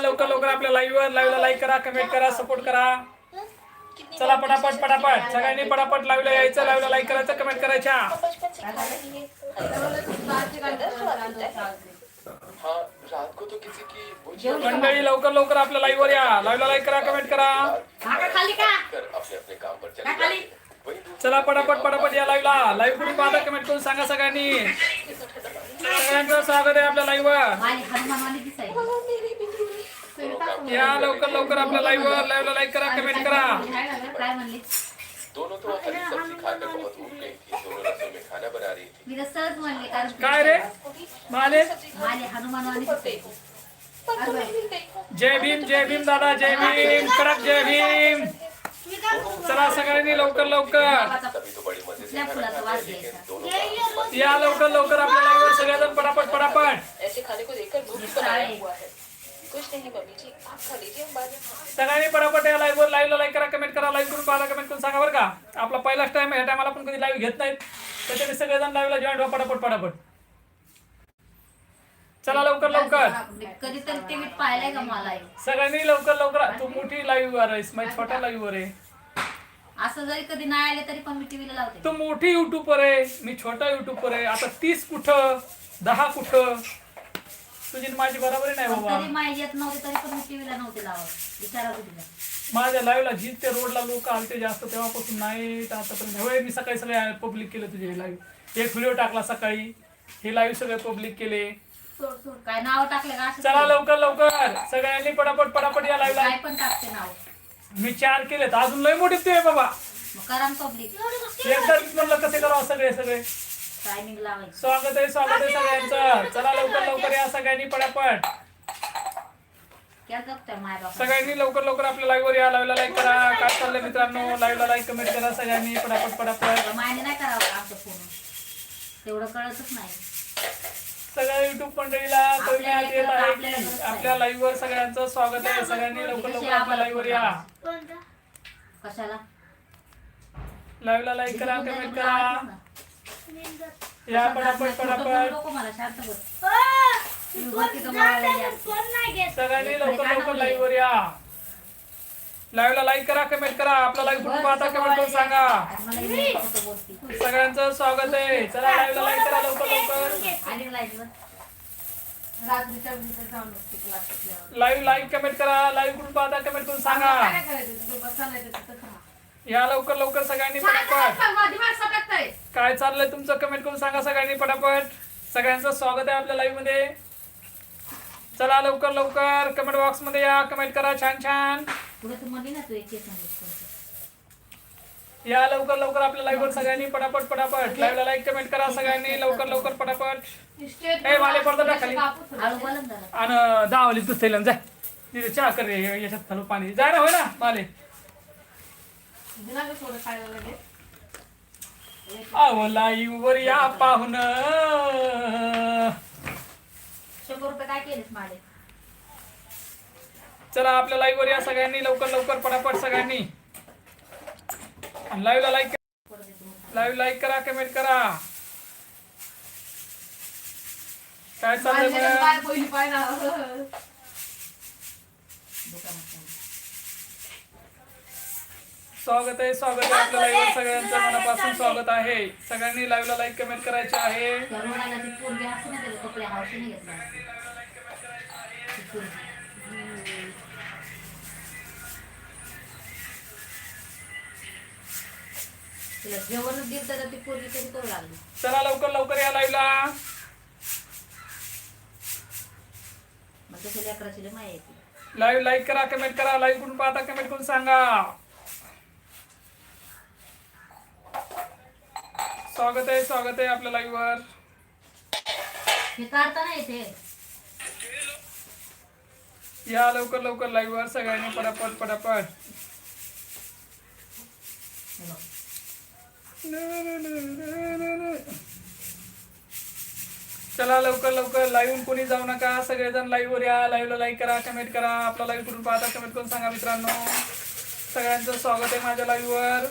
लवकर लवकर आपल्या लाईव्ह लाईव्हला लाईक करा कमेंट करा सपोर्ट करा. चला पटापट पटापट. सगळ्यांनी पटापट लाईव्हला यायचं लाईव्हला लाईक करायचं कमेंट करायच्या. मंडळी लवकर लवकर आपल्या लाईव्ह वर या. लाईव्हला लाईक करा कमेंट करा. चला पटापट पटापट या लाईव्हला लाईव्ह कुठे पाहता कमेंट करून सांगा सगळ्यांनी. सगळ्यांचं स्वागत आहे आपल्या लाईव्ह वर माझी हनुमानवाली दिसायची दोनों काम या लवकर लवकर आपल्या लाईव्ह वर लाईव्हला लाईक करा कमेंट करा. काय म्हणली दोनों तो हरी सब्जी खाकर बहुत ऊब गई थी दोनों रसोई में खाना बना रही थी. मी तर सहज म्हणले कारण काय रे? माले? जय भीम जय भीम दादा जय भीम कडक जय भीम. चला सगळ्यांनी लवकर लवकर. या लवकर लवकर आपल्या लाईव्ह वर सगळ्याजण पटापट पटापट. ऐसे खाने को देखकर भूख भी बनाया हुआ है। सगळ्यांनी पटापट या लाईव्ह वर लाईव्हला लाईक करा कमेंट करा लाईव्ह करून पाहा कमेंट करून सांगा बरं का. आपला पहिलाच टाइम ह्या टायमाला पण कधी लाईव्ह घेत नाहीत. त्याच्याने सगळेजण लाईव्हला जॉईन व्हा पटापट पटापट. चला लवकर लवकर. कधीतरी टीव्हीत पाहिलंय का मला हे? सगळ्यांनी लवकर लवकर. तू मोठी लाईव्ह वर आहेस माझी छोटा लाईव्ह वर आहे. असं जरी कधी नाही आले तरी पण मी टीव्हीला लावते. तू मोठी युट्यूबर आहे मी छोटा युट्यूबर आहे. आता तीस कुठं? दहा कुठं? तुझी आणि माझी बरोबर नाही बाबा. तरी माहिती येत नव्हते तरी पण मी टीव्हीला नव्हते लावत. विचारा तिला माझ्या लाईव्हला जित ते रोडला लोक आलते जास्त तेव्हापासून नाही तर आतापर्यंत. होय मी सकाळी सगळे पब्लिक केले तुझे लाईव्ह एक व्हिडिओ टाकला सकाळी. हे लाईव्ह सगळे पब्लिक केले. सोड सोड काय नाव टाकले का? असं चला लवकर लवकर. सगळ्यांनी पटापट पटापट या लाईव्हला काय पण टाकते नाव. मी चार केलेत. अजून लय मोठे ते बाबा. मग करा पब्लिक एकदा म्हणलं कसे करावं सगळे सगळे. टायमिंग लावायचं. स्वागत आहे स्वागत आहे सगळ्यांचं. चला लवकर. लवकर या सगळ्यांनी बाबा सगळ्यांनी लवकर लवकर आपल्या लाईव्ह वर या लाईव्हला लाईक करा. काय चाललंय मित्रांनो? लाईव्हला लाईक कमेंट करा सगळ्यांनी. पटापट पटापट मायने नाही करावं आमचं फोन? तेवढं कळतच नाही. सगळ्या युट्यूब मंडळीला कळण्यात येत आहे की आपल्या लाईव्ह वर सगळ्यांचं स्वागत आहे. सगळ्यांनी लवकर लवकर आपल्या लाईव्ह वर या. कशाला? लाईव्हला लाईक करा कमेंट करा. या पटापट पटापट. मला शांत बस. सगळ्यांनी लवकर लवकर लाईव्ह वर या. लाईव्हला लाईक करा कमेंट करा. आपला लाईव्ह कुठून पाहता कमेंट करून सांगा. सगळ्यांचं स्वागत आहे. चला लाईव्हला लाईक करा लवकर लवकर. लाईव्ह लाईक कमेंट करा. लाईव्ह कुठून पाहता कमेंट करून सांगा. या लवकर लवकर सगळ्यांनी पटापट. काय चाललंय तुमचं? कमेंट करून सांगा सगळ्यांनी पटापट. सगळ्यांचं स्वागत आहे आपल्या लाईव्हमध्ये. चला लवकर लवकर कमेंट बॉक्समध्ये या. कमेंट करा. छान छान. या लवकर लवकर आपल्या लाईव्ह वर सगळ्यांनी पटापट पटापट. लाईव्हला लाईक कमेंट करा सगळ्यांनी. लवकर लवकर पटापट. ए, वाले पडदा टाक खाली. कापूस होता. हळू बोला ना जरा आणि दहावली तू थैलन तिथे चहा कर रे याच्यात घालू पाणी. जाय ना होय ना माले. दिना गं थोडं खायला लगेच. अहो लाईव्ह वर या पाहुन. शंभर रुपये काय केलेस माडे चला आपल्या लाईव्ह वर या सगळ्यांनी लवकर लवकर पटापट सगळ्यांनी. लाईव्हला लाईक लाईव्ह लाईक करा. कमेंट करा काय चाललंय पहिली पाय ना. स्वागत आहे स्वागत आहे आपल्या लाईव्ह सगळ्यांचं मनापासून स्वागत. आहे. सगळ्यांनी लाईव्हला लाईक कमेंट करायचे आहे. चला लवकर लवकर या लाईव्हला लाईव्ह लाईक करा कमेंट करा. लाईव्ह कुठून पाहता कमेंट करून सांगा. स्वागत आहे स्वागत आहे आपल्या लाईव्ह वर. हे येते या लवकर लवकर लाईव्ह वर सगळ्यांनी पटापट पटापट. चला लवकर लवकर लाईव्ह कोणी जाऊ नका. सगळेजण लाईव्ह वर या. लाईव्हला लाईक करा कमेंट करा. आपला लाईव्ह कुठून पाहता कमेंट करून सांगा मित्रांनो. सगळ्यांचं स्वागत आहे माझ्या लाईव्ह वर.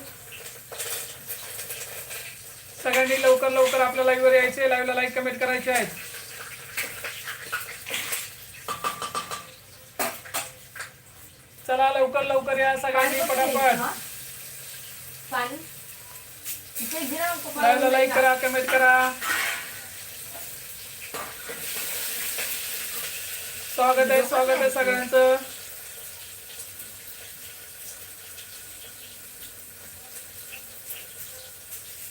सगळ्यांनी लवकर लवकर आपल्या लाईव्ह वर यायचे लाईव्हला लाईक कमेंट करायचे आहेत. चला लवकर लवकर या सगळ्यांनी पटापट. लाईव्हला लाईक करा कमेंट करा. स्वागत आहे स्वागत आहे सगळ्यांचं.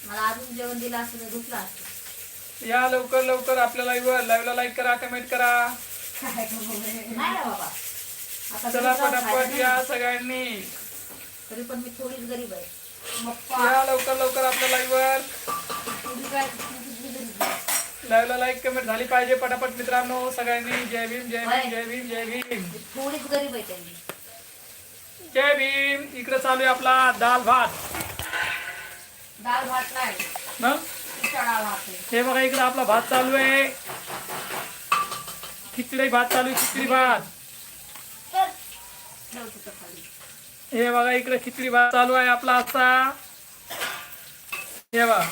मला अजून जेवण दिलं असतं तर दुखलं असतं. या लवकर लवकर आपल्या लाईव्हवर लाईव्हला लाईक करा कमेंट करा. नाही ना बाबा. आता चला घरी जाऊन पटापट या नाही. सगळ्यांनी. तरी पण मी थोडीच गरीब आहे. या लवकर लवकर आपल्या लाईव्हवर तुझी काय तुझी गरीब आहे. लाईव्हला लाईक कमेंट झाली पाहिजे पटापट मित्रांनो. सगळ्यांनी जय भीम जय भीम जय भीम जय भीम. मी थोडीच गरीब आहे त्यांनी जय भीम. इकडे चालू आहे आपला दाल भात. दाल भात नाही. ना चढा भात आहे. हे बघा इकडे आपला भात चालू आहे. खिचडी भात चालू आहे खिचडी भात. हे बघा इकडे खिचडी भात चालू आहे आपला आजचा. हे बघा.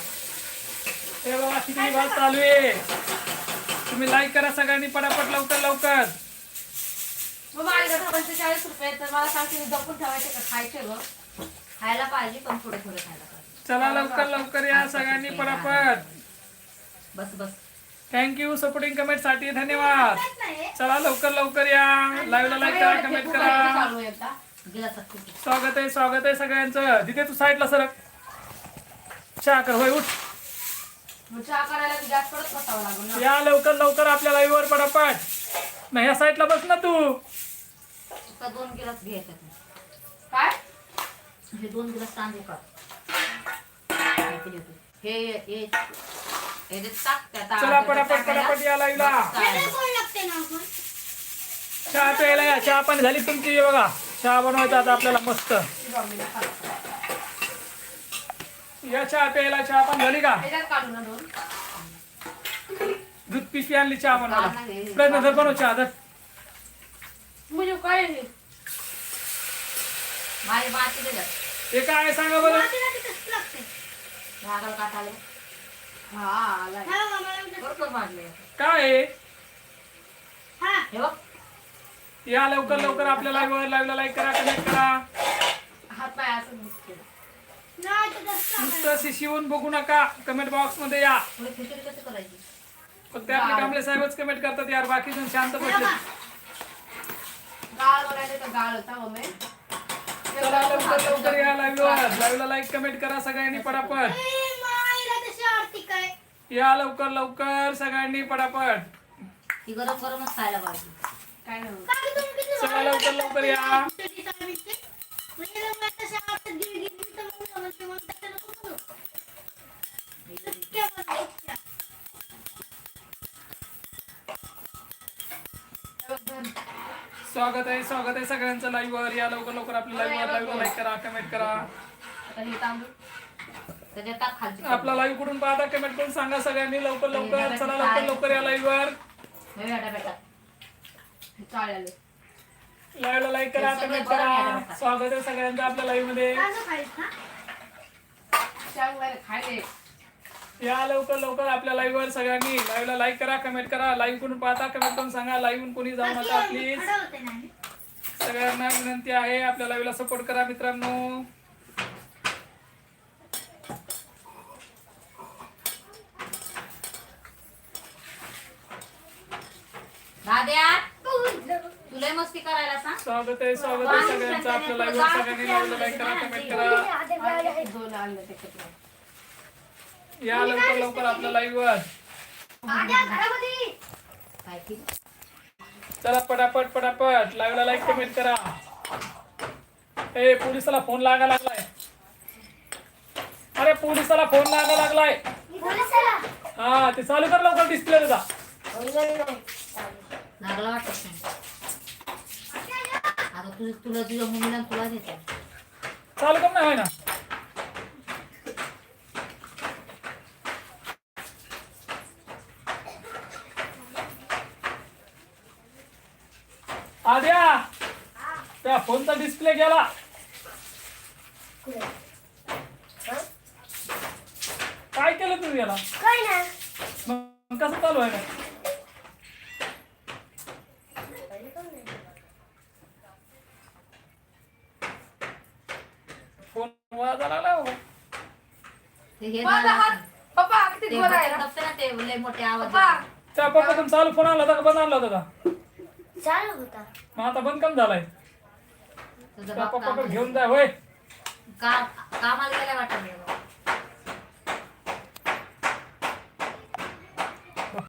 हे बघा खिचडी भात चालू आहे. तुम्ही लाईक करा सगळ्यांनी पटापट लवकर लवकर. मग पंचेचाळीस रुपये तर मला सांगते जपून ठेवायचे का? खायचे ग खायला पाहिजे पण थोडे थोडे खायला चला लवकर लवकर या सगळ्यांनी पटापट बस बस. थँक्यू सपोर्टिंग कमेंटसाठी धन्यवाद. चला लवकर लवकर या. लाईव्हला लाईक करा कमेंट करा. स्वागत आहे स्वागत आहे सगळ्यांचं. तिथे तू साईडला सरक. चहा कर होय उठ. या लवकर लवकर आपल्या लाईव्हवर पटापट नाही या साईडला बस ना तू. दोन गिलास घ्यायचे काय? हे दोन गिलास तांदूळ का हे हे हे जे टाक त्या ता- चला त्या पटापट टाकायला. पटापट या लाईव्हला चालेल. चहा प्यायला या चहा पाणी झाली तुमची हे बघा चहा बनवायचा आता आपल्याला मस्त या चहा प्यायला चहा पाणी झाली का त्याच्यात काढू ना दोन दूध पिशवी आणली चहा बनवायला प्रयत्न कर बनव चहा धर. म्हणजे काय हे? माझी माती दे जरा. हे काय आहे सांगा बरं हा आलाय. बरोबर मारले काय आहे? हे. बघ. या लवकर लवकर आपल्या लाईव्हवर लाईव्हला लाईक करा कमेंट करा. हात पाय असं दिसते नुसतं शिवून बघू नका. कमेंट बॉक्समध्ये या. थोडी खिचडी कशी करायची? फक्त आपले कांबळे साहेबच कमेंट करतात यार बाकी जण शांत बसले गाळ बघायचं तर गाळ होता मम्मी चला लवकर लवकर या लाईव्हवर लाईव्हला लाईक कमेंट करा सगळ्यांनी पटापट. या लवकर लवकर सगळ्यांनी पटापट. ती गरम गरमच खायला पाहिजे. काय नाही चला लवकर लवकर या. स्वागत आहे स्वागत आहे सगळ्यांचं लाईव्हवर या लवकर लवकर आपल्या लाईव्हवर लाईव्हला लाईक करा कमेंट करा. आता हे तांदूळ. त्याच्यात टाक खालची आपला लाईव्ह कुठून पाहता? कमेंट करून सांगा सगळ्यांनी. लवकर लवकर. चला लवकर लवकर या लाईव्हवर हे बेटा लाईव्हला लाईक करा कमेंट करा. स्वागत आहे सगळ्यांचं आपल्या लाईव्हमध्ये. या लवकर लवकर आपल्या लाईव्ह वर सगळ्यांनी. लाईव्हला लाईक करा कमेंट करा. लाईव्ह कुठून पाहता? कमेंट करून सांगा. लाईव्ह कोणी जाऊ नका प्लीज सगळ्यांना विनंती आहे आपल्या लाईव्हला सपोर्ट करा मित्रांनो. दाद्या तुला मस्ती करायला सांग. स्वागत आहे स्वागत आहे सगळ्यांचं. आपल्या लाईव्ह वर सगळ्यांनी लाईव्हला लाईक करा कमेंट करा. दोन आणले त्याच्यात या लवकर लवकर आपल्या काय की? चला पटापट पटापट. लाईव्हला लाईक कमेंट करा. ए पोलिसाला फोन लागा लागलाय. अरे पोलिसाला फोन लागा लागलाय. हा ते चालू कर लवकर डिस्प्ले त्याचा लागला वाटत नाही. आता तुझ तुला तुझ्या मुलीला तुला देते. चालू कर ना होय ना. आद्या त्या फोनचा डिस्प्ले गेला. काय केलं तुम्ही याला? मग कसं चालू आहे का वाजा लागला हो. ते हे माझा झालं हात. पप्पा किती ते आहे ना? ना ते लय मोठे आवाज पप्पा. त्या पप्पा तुमचा चालू फोन आणला होता का बंद आणला होता का चालू होता मग आता बंद कम झालाय तुझा त्या बाप पप्पाकडे कामाला- घेऊन जा होय का